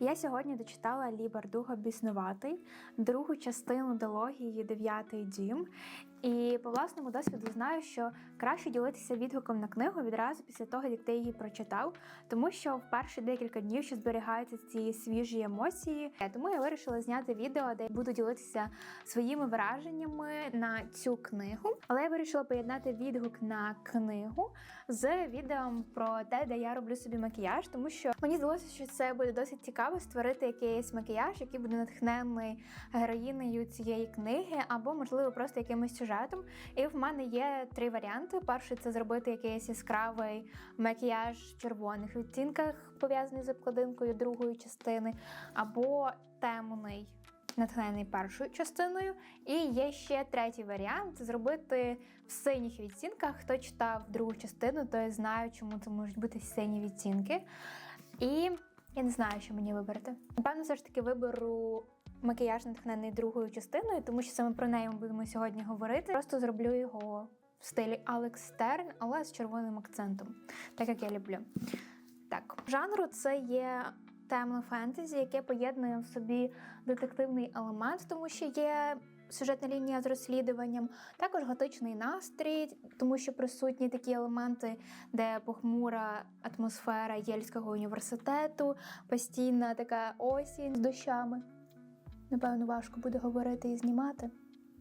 Я сьогодні дочитала Лі Бардуга Біснуватий, другу частину дилогії Дев'ятий дім. І по власному досвіду знаю, що краще ділитися відгуком на книгу відразу після того, як ти її прочитав, тому що в перші декілька днів ще зберігаються ці свіжі емоції. Тому я вирішила зняти відео, де буду ділитися своїми враженнями на цю книгу. Але я вирішила поєднати відгук на книгу з відео про те, де я роблю собі макіяж, тому що мені здалося, що це буде досить цікаво створити якийсь макіяж, який буде натхнений героїнею цієї книги, або, можливо, просто якимось сюжетом. І в мене є три варіанти: перший це зробити якийсь яскравий макіяж в червоних відтінках, пов'язаний з обкладинкою другої частини, або темний. Натхнений першою частиною, і є ще третій варіант зробити в синіх відтінках. Хто читав другу частину, той знає, чому це можуть бути сині відтінки. І я не знаю, що мені вибрати. Напевно, все ж таки виберу макіяж натхнений другою частиною, тому що саме про неї ми будемо сьогодні говорити. Просто зроблю його в стилі Алекс Стерн, але з червоним акцентом, так як я люблю. Так, жанру це є темне фентезі, яке поєднує в собі детективний елемент, тому що є. Сюжетна лінія з розслідуванням, також готичний настрій, тому що присутні такі елементи, де похмура атмосфера Єльського університету, постійна така осінь з дощами. Напевно, важко буде говорити і знімати.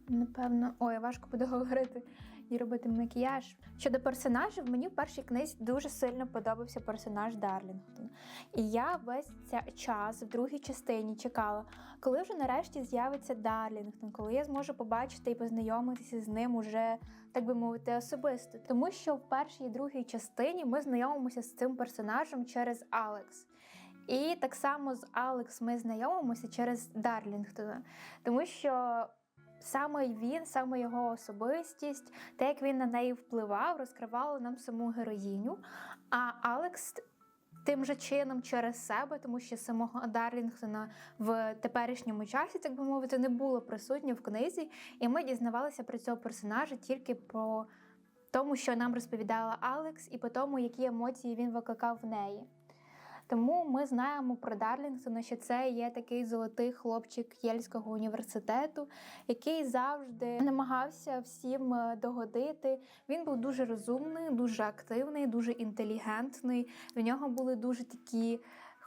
Напевно, ой, важко буде говорити і робити макіяж. Щодо персонажів, мені в першій книзі дуже сильно подобався персонаж Дарлінгтон. І я весь цей час в другій частині чекала, коли вже нарешті з'явиться Дарлінгтон, коли я зможу побачити і познайомитися з ним уже, так би мовити, особисто. Тому що в першій і другій частині ми знайомимося з цим персонажем через Алекс. І так само з Алекс ми знайомимося через Дарлінгтона, тому що. Саме він, саме його особистість, те, як він на неї впливав, розкривало нам саму героїню. А Алекс тим же чином через себе, тому що самого Дарлінгтона в теперішньому часі, так би мовити, не було присутньо в книзі, і ми дізнавалися про цього персонажа тільки по тому, що нам розповідала Алекс, і по тому, які емоції він викликав в неї. Тому ми знаємо про Дарлінгтона, що це є такий золотий хлопчик Єльського університету, який завжди намагався всім е, догодити. Він був дуже розумний, дуже активний, дуже інтелігентний. В нього були дуже такі.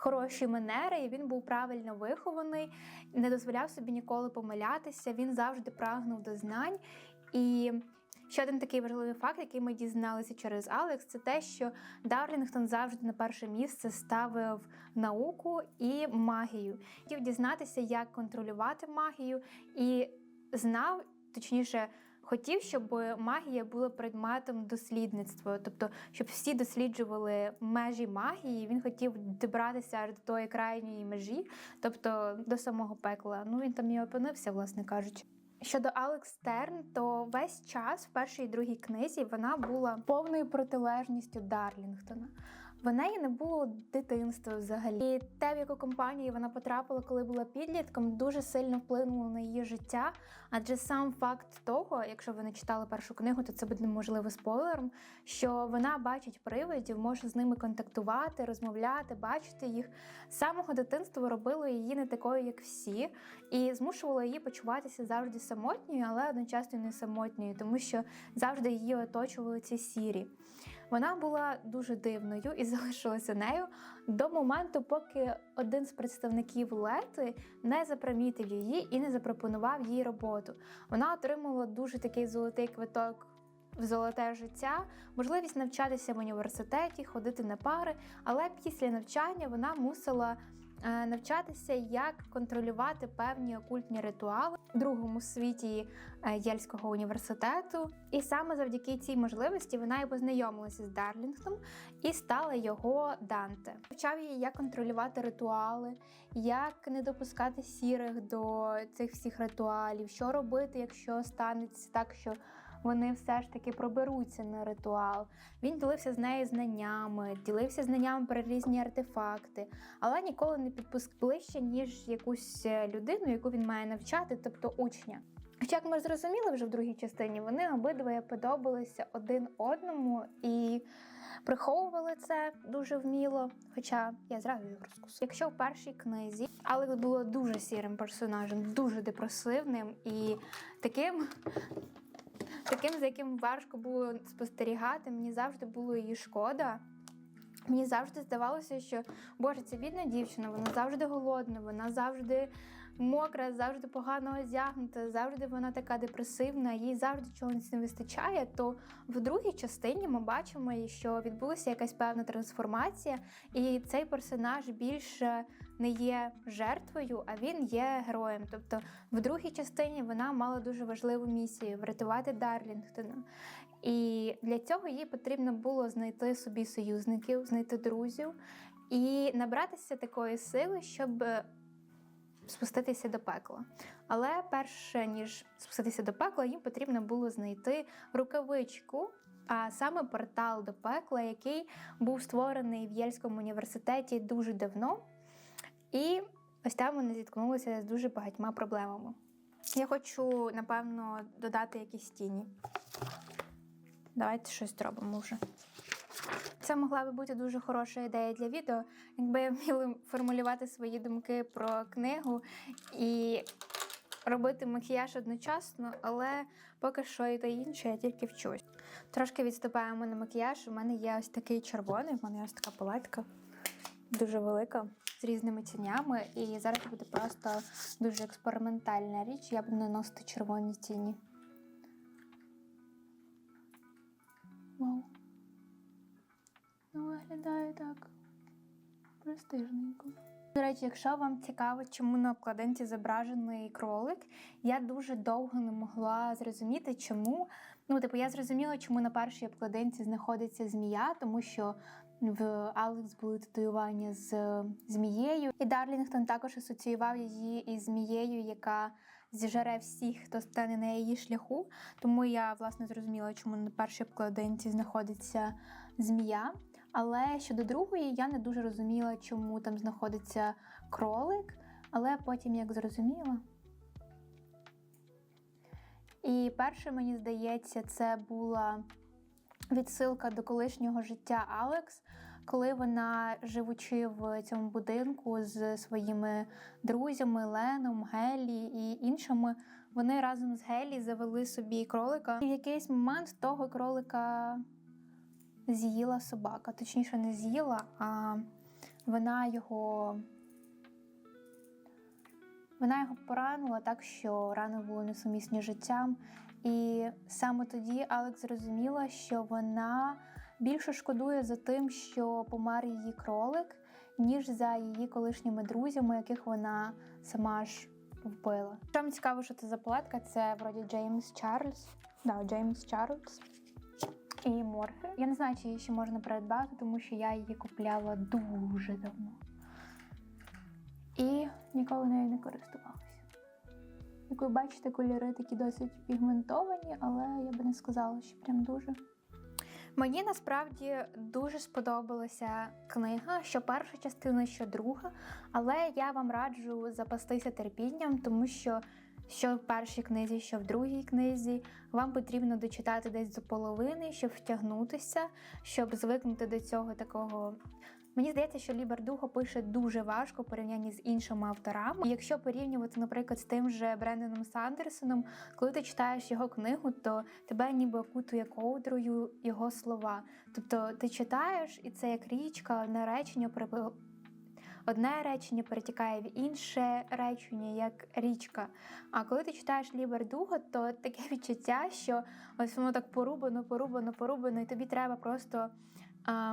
Хороші манери, і він був правильно вихований, не дозволяв собі ніколи помилятися. Він завжди прагнув до знань. І Ще один такий важливий факт, який ми дізналися через Алекс, це те, що Дарлінгтон завжди на перше місце ставив науку і магію. Хотів дізнатися, як контролювати магію, і знав, точніше. Хотів, щоб магія була предметом дослідництва, тобто, щоб всі досліджували межі магії. Він хотів добратися аж до тої крайньої межі, тобто до самого пекла. Ну він там і опинився, власне кажучи. Щодо Алекс Стерн, то весь час в першій і другій книзі вона була повною протилежністю Дарлінгтона. В неї не було дитинства взагалі. І те, в яку компанію вона потрапила, коли була підлітком, дуже сильно вплинуло на її життя. Адже сам факт того, якщо ви не читали першу книгу, то це буде неможливо спойлером. Що вона бачить привидів, може з ними контактувати, розмовляти, бачити їх. Самого дитинства робило її не такою, як всі, і змушувало її почуватися завжди самотньою, але одночасно не самотньою, тому що завжди її оточували ці сірі. Вона була дуже дивною і залишилася нею до моменту, поки один з представників лети не запримітив її і не запропонував їй роботу. Вона отримала дуже такий золотий квиток. В золоте життя, можливість навчатися в університеті, ходити на пари, але після навчання вона мусила навчатися, як контролювати певні окультні ритуали в другому світі е, Єльського університету. І саме завдяки цій можливості вона і познайомилася з Дарлінгтом і стала його Данте. Навчав її, як контролювати ритуали, як не допускати сірих до цих всіх ритуалів, що робити, якщо станеться так, що вони все ж таки проберуться на ритуал. Він ділився з нею знаннями, ділився знаннями про різні артефакти, але ніколи не підпускав ближче, ніж якусь людину, яку він має навчати, тобто учня. Хоча, як ми зрозуміли вже в другій частині, вони обидва подобалися один одному і приховували це дуже вміло. Хоча я зразу їх розкусила. Якщо в першій книзі Алекс було дуже сірим персонажем, дуже депресивним і таким. Таким, за яким важко було спостерігати, мені завжди було її шкода. Мені завжди здавалося, що Боже, це бідна дівчина, вона завжди голодна, вона завжди мокра, завжди погано одягнута, завжди вона така депресивна, їй завжди чогось не вистачає. То в другій частині ми бачимо, що відбулася якась певна трансформація, і цей персонаж більше не є жертвою, а він є героєм. Тобто, в другій частині вона мала дуже важливу місію врятувати Дарлінгтона. І для цього їй потрібно було знайти собі союзників, знайти друзів і набратися такої сили, щоб спуститися до пекла. Але перше ніж спуститися до пекла, їм потрібно було знайти рукавичку. А саме портал до пекла, який був створений в Єльському університеті дуже давно. І ось там вони зіткнулися з дуже багатьма проблемами. Я хочу, напевно, додати якісь тіні. Давайте щось зробимо вже. Це могла би бути дуже хороша ідея для відео, якби я вміла формулювати свої думки про книгу і робити макіяж одночасно, але поки що і те інше, я тільки вчусь. Трошки відступаємо на макіяж. У мене є ось такий червоний, в мене є ось така палетка, дуже велика, з різними тінями. І зараз буде просто дуже експериментальна річ. Я буду наносити червоні тіні. Вау. Ну, виглядає так престижненько. До речі, якщо вам цікаво, чому на обкладинці зображений кролик, я дуже довго не могла зрозуміти, чому. Ну, типу, я зрозуміла, чому на першій обкладинці знаходиться змія, тому що в Алекс були татуювання з змією, і Дарлінгтон також асоціював її із змією, яка зіжере всіх, хто стане на її шляху. Тому я власне зрозуміла, чому на першій обкладинці знаходиться змія. Але щодо другої, я не дуже розуміла, чому там знаходиться кролик. Але потім як зрозуміла. І перше, мені здається, це була відсилка до колишнього життя Алекс, коли вона, живучи в цьому будинку з своїми друзями Леном, Гелі і іншими, вони разом з Гелі завели собі кролика. І в якийсь момент того кролика з'їла собака. Точніше, не з'їла, а вона його. Вона його поранила так, що рани були несумісні життям. І саме тоді Алекс зрозуміла, що вона більше шкодує за тим, що помер її кролик, ніж за її колишніми друзями, яких вона сама ж вбила. Що цікаво, що це за палетка, це вроді Джеймс Чарльз. Да, Джеймс Чарльз і морфи. Я не знаю, чи її ще можна придбати, тому що я її купляла дуже давно. І ніколи нею не користувалася. Як ви бачите, кольори такі досить пігментовані, але я би не сказала, що прям дуже. Мені насправді дуже сподобалася книга, що перша частина, що друга, але я вам раджу запастися терпінням, тому що що в першій книзі, що в другій книзі, вам потрібно дочитати десь до половини, щоб втягнутися, щоб звикнути до цього такого. Мені здається, що Лі Бардуго пише дуже важко в порівнянні з іншими авторами. Якщо порівнювати, наприклад, з тим же Брендоном Сандерсоном, коли ти читаєш його книгу, то тебе ніби окутує ковдрою його слова. Тобто ти читаєш, і це як річка, одне речення Одне речення перетікає в інше речення, як річка. А коли ти читаєш Лібердуго, то таке відчуття, що ось воно так порубано, порубано, порубано, і тобі треба просто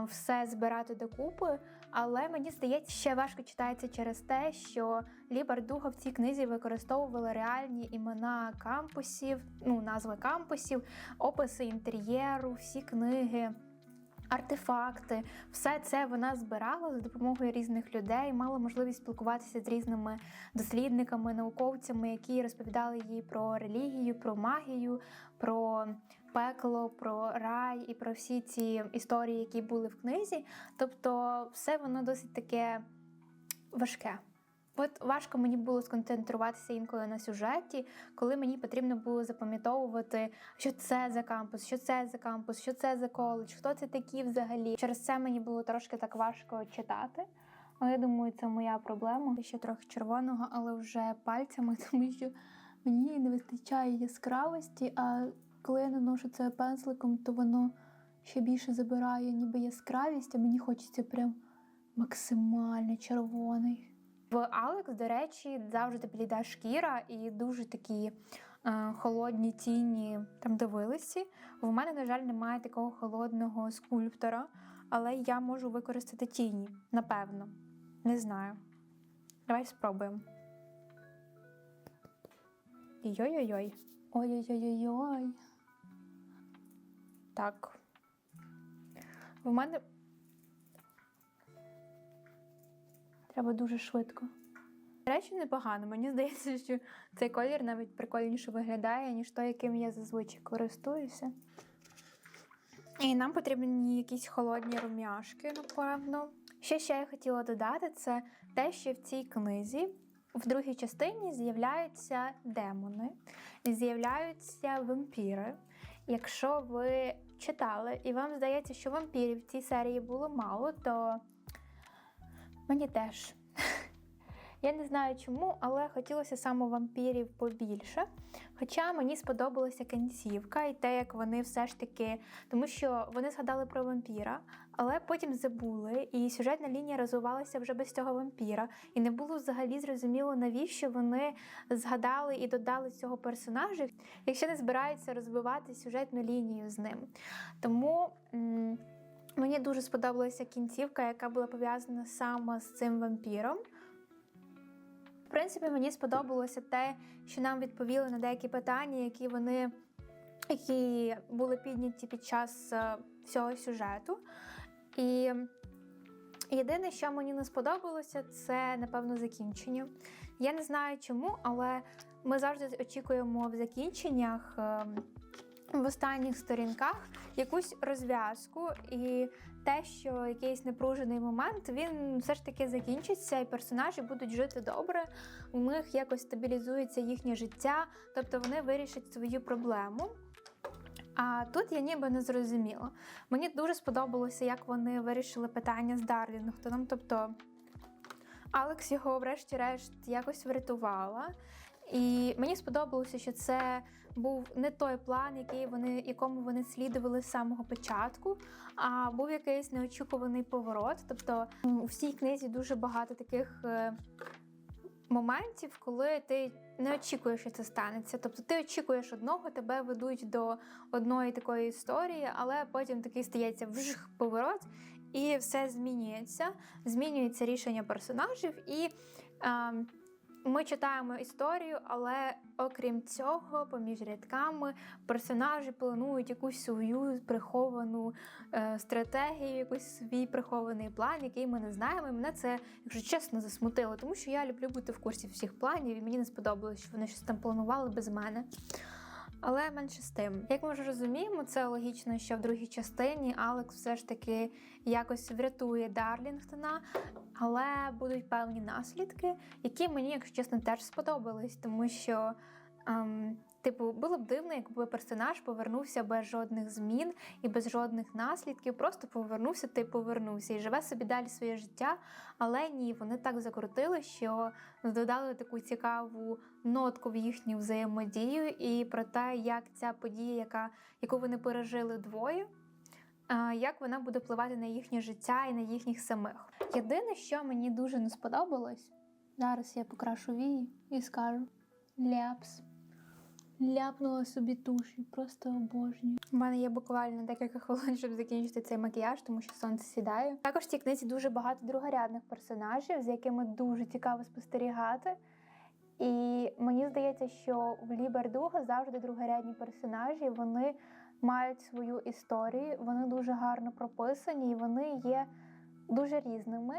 все збирати докупи. Але мені здається, ще важко читається через те, що Лібердуго в цій книзі використовували реальні імена кампусів, ну назви кампусів, описи інтер'єру, всі книги артефакти, все це вона збирала за допомогою різних людей, мала можливість спілкуватися з різними дослідниками, науковцями, які розповідали їй про релігію, про магію, про пекло, про рай і про всі ці історії, які були в книзі. Тобто, все воно досить таке важке. От важко мені було сконцентруватися інколи на сюжеті, коли мені потрібно було запам'ятовувати, що це за кампус, що це за кампус, що це за коледж, хто це такі взагалі. Через це мені було трошки так важко читати. Але я думаю, це моя проблема. Ще трохи червоного, але вже пальцями, тому що мені не вистачає яскравості. А коли я наношу це пензликом, то воно ще більше забирає ніби яскравість, а мені хочеться прям максимально червоний. В Алекс, до речі, завжди бліда шкіра і дуже такі е, холодні тіні там дивилися. В мене, на жаль, немає такого холодного скульптора, але я можу використати тіні, напевно. Не знаю. Давай спробуємо. Йой-йой-йой. Ой-ой-ой-ой. Так. В мене. Треба дуже швидко. Речі, непогано. Мені здається, що цей колір навіть прикольніше виглядає, ніж той, яким я зазвичай користуюся. І нам потрібні якісь холодні рум'яшки, напевно. Ще ще я хотіла додати, це те, що в цій книзі в другій частині з'являються демони, з'являються вампіри. Якщо ви читали і вам здається, що вампірів в цій серії було мало, то мені теж. Я не знаю чому, але хотілося саме вампірів побільше. Хоча мені сподобалася кінцівка і те, як вони все ж таки, тому що вони згадали про вампіра, але потім забули, і сюжетна лінія розвивалася вже без цього вампіра. І не було взагалі зрозуміло, навіщо вони згадали і додали цього персонажа, якщо не збираються розвивати сюжетну лінію з ним. Тому. м- Мені дуже сподобалася кінцівка, яка була пов'язана саме з цим вампіром. В принципі, мені сподобалося те, що нам відповіли на деякі питання, які вони які були підняті під час е, всього сюжету. І єдине, що мені не сподобалося, це напевно закінчення. Я не знаю чому, але ми завжди очікуємо в закінченнях. е, В останніх сторінках якусь розв'язку, і те, що якийсь непружений момент, він все ж таки закінчиться, і персонажі будуть жити добре, у них якось стабілізується їхнє життя, тобто вони вирішать свою проблему. А тут я ніби не зрозуміла. Мені дуже сподобалося, як вони вирішили питання з Дарлінгтоном. Тобто Алекс його, врешті-решт, якось врятувала. І мені сподобалося, що це був не той план, який вони, якому вони слідували з самого початку, а був якийсь неочікуваний поворот. Тобто у всій книзі дуже багато таких е, моментів, коли ти не очікуєш, що це станеться. Тобто ти очікуєш одного, тебе ведуть до одної такої історії, але потім такий стається вжих поворот, і все змінюється. Змінюється рішення персонажів і. ем, ми читаємо історію, але окрім цього, поміж рядками персонажі планують якусь свою приховану е, стратегію, якийсь свій прихований план, який ми не знаємо. І мене це, якщо чесно, засмутило, тому що я люблю бути в курсі всіх планів, і мені не сподобалось, що вони щось там планували без мене. Але менше з тим, як ми вже розуміємо, це логічно, що в другій частині Алекс все ж таки якось врятує Дарлінгтона, але будуть певні наслідки, які мені, якщо чесно, теж сподобались, тому що. Ем, Типу, було б дивно, якби персонаж повернувся без жодних змін і без жодних наслідків, просто повернувся та й повернувся і живе собі далі своє життя. Але ні, вони так закрутили, що додали таку цікаву нотку в їхню взаємодію і про те, як ця подія, яка, яку вони пережили двоє, як вона буде впливати на їхнє життя і на їхніх самих. Єдине, що мені дуже не сподобалось, зараз я покрашу вії і скажу ляпс. Ляпнула собі туші, просто обожнюю. У мене є буквально декілька хвилин, щоб закінчити цей макіяж, тому що сонце сідає. Також в цій книзі дуже багато другорядних персонажів, з якими дуже цікаво спостерігати. І мені здається, що в Лі Бердуго завжди другорядні персонажі вони мають свою історію, вони дуже гарно прописані, і вони є дуже різними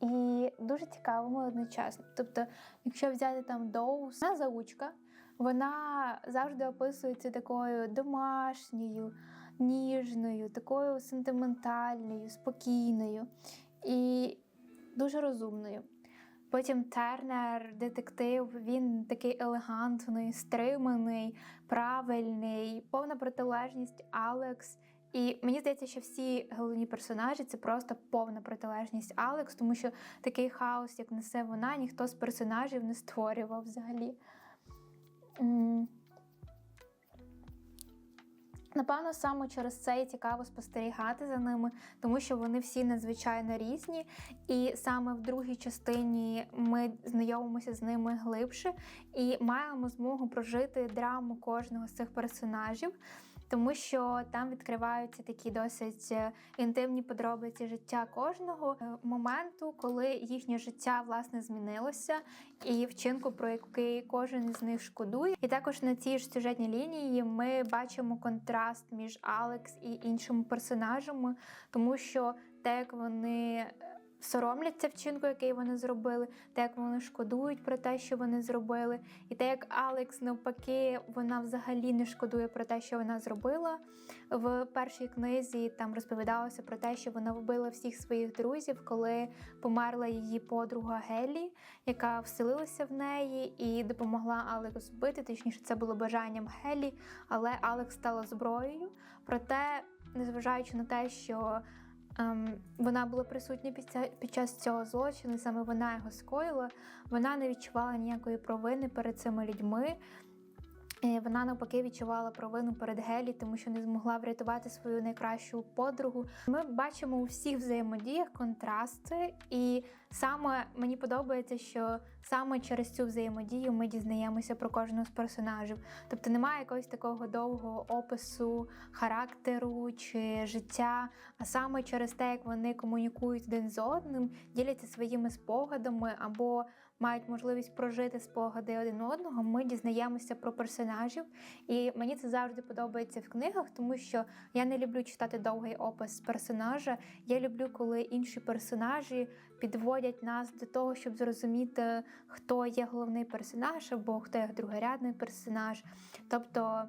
і дуже цікавими одночасно. Тобто, якщо взяти там Доус, вона заучка, вона завжди описується такою домашньою, ніжною, такою сентиментальною, спокійною і дуже розумною. Потім Тернер, детектив, він такий елегантний, стриманий, правильний, повна протилежність Алекс. І мені здається, що всі головні персонажі це просто повна протилежність Алекс, тому що такий хаос, як несе вона, ніхто з персонажів не створював взагалі. Напевно, саме через це і цікаво спостерігати за ними, тому що вони всі надзвичайно різні, і саме в другій частині ми знайомимося з ними глибше і маємо змогу прожити драму кожного з цих персонажів. Тому що там відкриваються такі досить е, інтимні подробиці життя кожного е, моменту, коли їхнє життя власне змінилося, і вчинку, про який кожен із них шкодує. І також на цій ж сюжетній лінії ми бачимо контраст між Алекс і іншими персонажами, тому що те, як вони соромляться вчинку, який вони зробили, те, як вони шкодують про те, що вони зробили, і те, як Алекс навпаки, вона взагалі не шкодує про те, що вона зробила. В першій книзі там розповідалося про те, що вона вбила всіх своїх друзів, коли померла її подруга Гелі, яка вселилася в неї і допомогла Алекс вбити. Точніше, це було бажанням Гелі, але Алекс стала зброєю. Проте, незважаючи на те, що вона була присутня під час цього злочину, саме вона його скоїла, вона не відчувала ніякої провини перед цими людьми. Е, Вона навпаки відчувала провину перед Гелі, тому що не змогла врятувати свою найкращу подругу. Ми бачимо у всіх взаємодіях контрасти, і саме мені подобається, що саме через цю взаємодію ми дізнаємося про кожного з персонажів. Тобто немає якогось такого довгого опису характеру чи життя, а саме через те, як вони комунікують один з одним, діляться своїми спогадами або мають можливість прожити спогади один одного, ми дізнаємося про персонажів. І мені це завжди подобається в книгах, тому що я не люблю читати довгий опис персонажа. Я люблю, коли інші персонажі підводять нас до того, щоб зрозуміти, хто є головний персонаж або хто є другорядний персонаж. Тобто.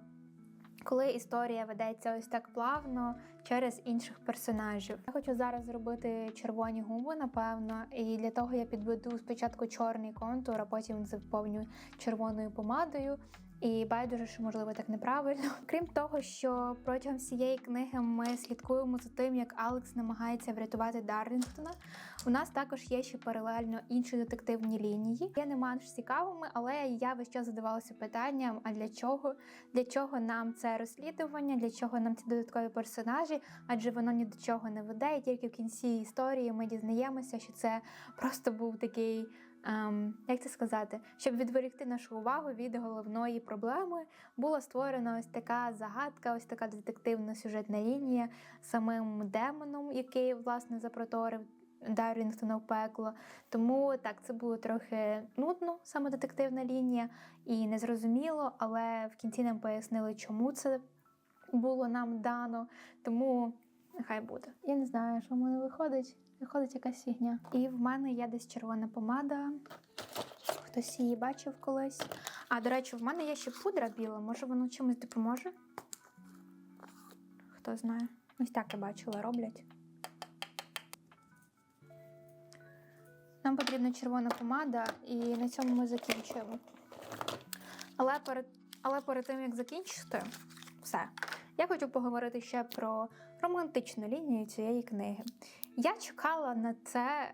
Коли історія ведеться ось так плавно через інших персонажів, я хочу зараз зробити червоні губи, напевно, і для того я підведу спочатку чорний контур, а потім заповню червоною помадою. І байдуже, що можливо так неправильно. Крім того, що протягом всієї книги ми слідкуємо за тим, як Алекс намагається врятувати Дарлінгтона. У нас також є ще паралельно інші детективні лінії. Є не менш цікавими, але я весь час задавалася питанням: а для чого? Для чого нам це розслідування? Для чого нам ці додаткові персонажі? Адже воно ні до чого не веде. І тільки в кінці історії ми дізнаємося, що це просто був такий. Ем, як це сказати, щоб відволікти нашу увагу від головної проблеми, була створена ось така загадка, ось така детективна сюжетна лінія самим демоном, який власне запроторив Дарлінгтона в пекло. Тому так, це було трохи нудно, саме детективна лінія, і незрозуміло, але в кінці нам пояснили, чому це було нам дано. Тому нехай буде. Я не знаю, що в мене виходить. Виходить якась фігня. І в мене є десь червона помада. Хтось її бачив колись. А, до речі, в мене є ще пудра біла. Може, воно чимось допоможе? Хто знає. Ось так я бачила, роблять. Нам потрібна червона помада, і на цьому ми закінчуємо. Але перед, але перед тим, як закінчити, все. Я хочу поговорити ще про романтичну лінію цієї книги. Я чекала на це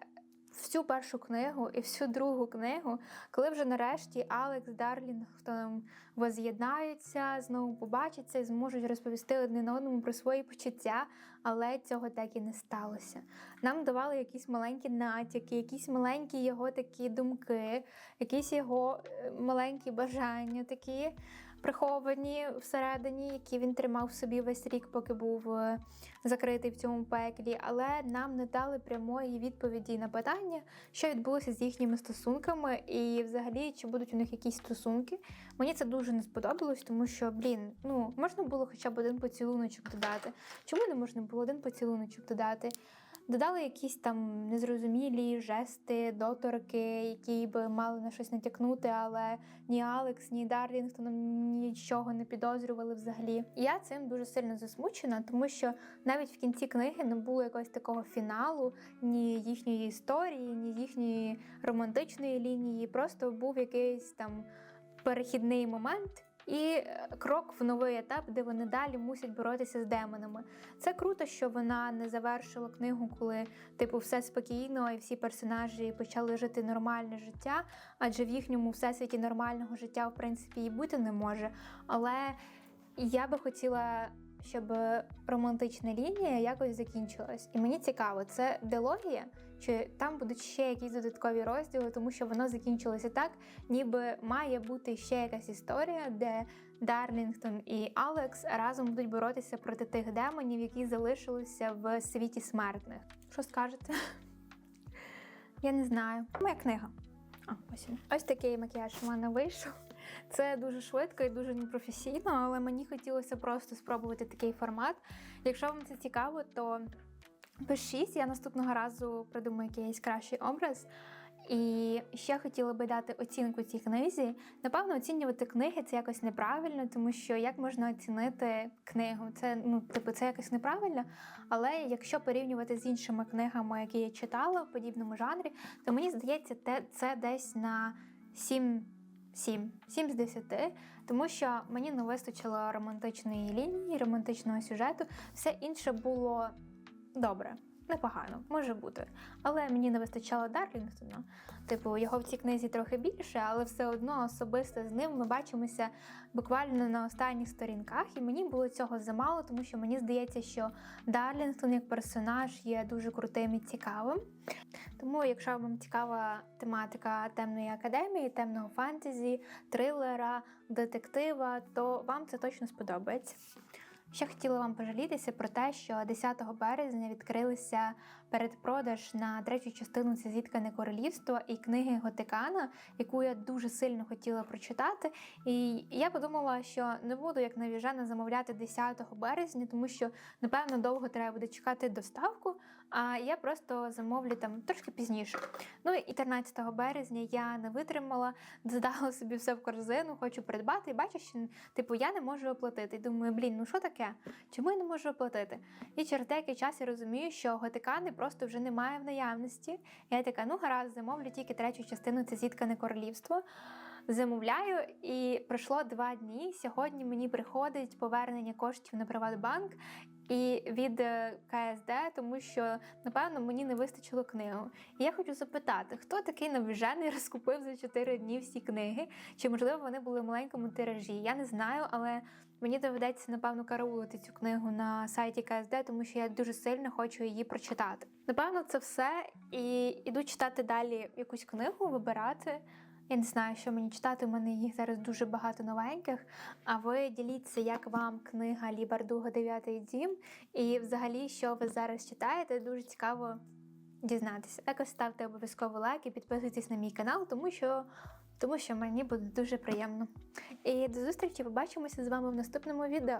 всю першу книгу і всю другу книгу, коли вже нарешті Алекс Дарлінгтоном воз'єднаються, знову побачаться і зможуть розповісти один одному про свої почуття, але цього так і не сталося. Нам давали якісь маленькі натяки, якісь маленькі його такі думки, якісь його е, маленькі бажання такі приховані всередині, які він тримав собі весь рік, поки був е, закритий в цьому пеклі, але нам не дали прямої відповіді на питання, що відбулося з їхніми стосунками, і взагалі чи будуть у них якісь стосунки. Мені це дуже не сподобалось, тому що, блін, ну можна було хоча б один поцілуночок додати. Чому не можна було один поцілуночок додати? Додали якісь там незрозумілі жести, доторки, які би мали на щось натякнути, але ні Алекс, ні Дарлінгтон нічого не підозрювали взагалі. І я цим дуже сильно засмучена, тому що навіть в кінці книги не було якогось такого фіналу, ні їхньої історії, ні їхньої романтичної лінії. Просто був якийсь там перехідний момент. І е, крок в новий етап, де вони далі мусять боротися з демонами. Це круто, що вона не завершила книгу, коли типу все спокійно, і всі персонажі почали жити нормальне життя, адже в їхньому всесвіті нормального життя в принципі і бути не може. Але я би хотіла, щоб романтична лінія якось закінчилась. І мені цікаво, це дилогія, чи там будуть ще якісь додаткові розділи, тому що воно закінчилося так, ніби має бути ще якась історія, де Дарлінгтон і Алекс разом будуть боротися проти тих демонів, які залишилися в світі смертних. Що скажете? Я не знаю. Моя книга. А, ось він. Ось такий макіяж у мене вийшов. Це дуже швидко і дуже непрофесійно, але мені хотілося просто спробувати такий формат. Якщо вам це цікаво, то пишіть, я наступного разу придумаю якийсь кращий образ. І ще хотіла би дати оцінку цій книзі. Напевно, оцінювати книги це якось неправильно, тому що як можна оцінити книгу? Це ну, типу, це якось неправильно. Але якщо порівнювати з іншими книгами, які я читала в подібному жанрі, то мені здається, те це десь на 7 7, 7 з 10, тому що мені не вистачило романтичної лінії, романтичного сюжету. Все інше було добре, непогано, може бути. Але мені не вистачало Дарлінгтона. Типу, його в цій книзі трохи більше, але все одно особисто з ним ми бачимося буквально на останніх сторінках, і мені було цього замало, тому що мені здається, що Дарлінгтон як персонаж є дуже крутим і цікавим. Тому, якщо вам цікава тематика темної академії, темного фентезі, трилера, детектива, то вам це точно сподобається. Ще хотіла вам пожалітися про те, що 10 березня відкрилися передпродаж на третю частину це зіткане королівство і книги Готикана, яку я дуже сильно хотіла прочитати. І я подумала, що не буду як навіжена замовляти 10 березня, тому що напевно довго треба буде чекати доставку. А я просто замовлю там трошки пізніше. Ну і 13 березня я не витримала, додала собі все в корзину, хочу придбати, і бачу, що типу я не можу оплатити. І думаю, блін, ну що таке? Чому я не можу оплатити? І через деякий час я розумію, що готикани просто вже немає в наявності. Я така, ну гаразд, замовлю тільки третю частину це зіткане королівство. Замовляю, і пройшло два дні. Сьогодні мені приходить повернення коштів на Приватбанк і від е, КСД, тому що напевно мені не вистачило книгу. І я хочу запитати, хто такий навіжений розкупив за 4 дні всі книги? Чи можливо вони були в маленькому тиражі? Я не знаю, але мені доведеться напевно караулити цю книгу на сайті КСД, тому що я дуже сильно хочу її прочитати. Напевно, це все. І іду читати далі якусь книгу, вибирати. Я не знаю, що мені читати. У мене їх зараз дуже багато новеньких. А ви діліться, як вам книга Лі Бардуга Дев'ятий дім. І взагалі, що ви зараз читаєте, дуже цікаво дізнатися. Також ставте обов'язково лайк і підписуйтесь на мій канал, тому що. Тому що мені буде дуже приємно. І до зустрічі побачимося з вами в наступному відео.